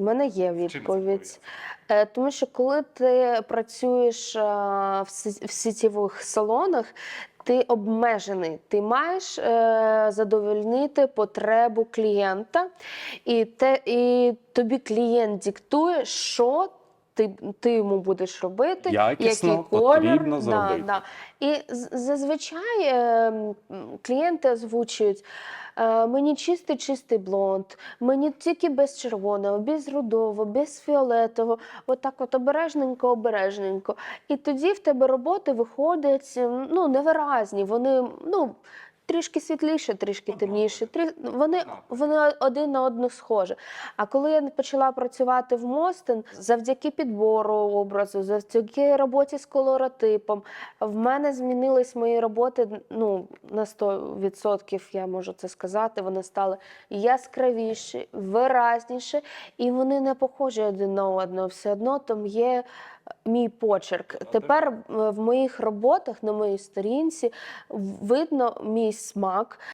У мене є відповідь. Е, Тому що коли ти працюєш е, в сі- сітєвих салонах, ти обмежений, ти маєш е, задовольнити потребу клієнта, і, те, і тобі клієнт диктує, що ти, ти йому будеш робити, Якісно який колір. зробити. Да. І зазвичай е, клієнти озвучують. е, Мені чистий чистий блонд, мені тільки без червоного, без рудого, без фіолетового, отак от обережненько, обережненько. І тоді в тебе роботи виходять ну, невиразні. Вони ну, трішки світліше, трішки темніше. Трі... Вони, вони один на одну схожі. А коли я почала працювати в Мостен, завдяки підбору образу, завдяки роботі з колоротипом, в мене змінились мої роботи ну, на 100%, я можу це сказати. Вони стали яскравіші, виразніші, і вони не похожі один на одного. Все одно там є мій почерк. Тепер е, в моїх роботах на моїй сторінці видно мій this mark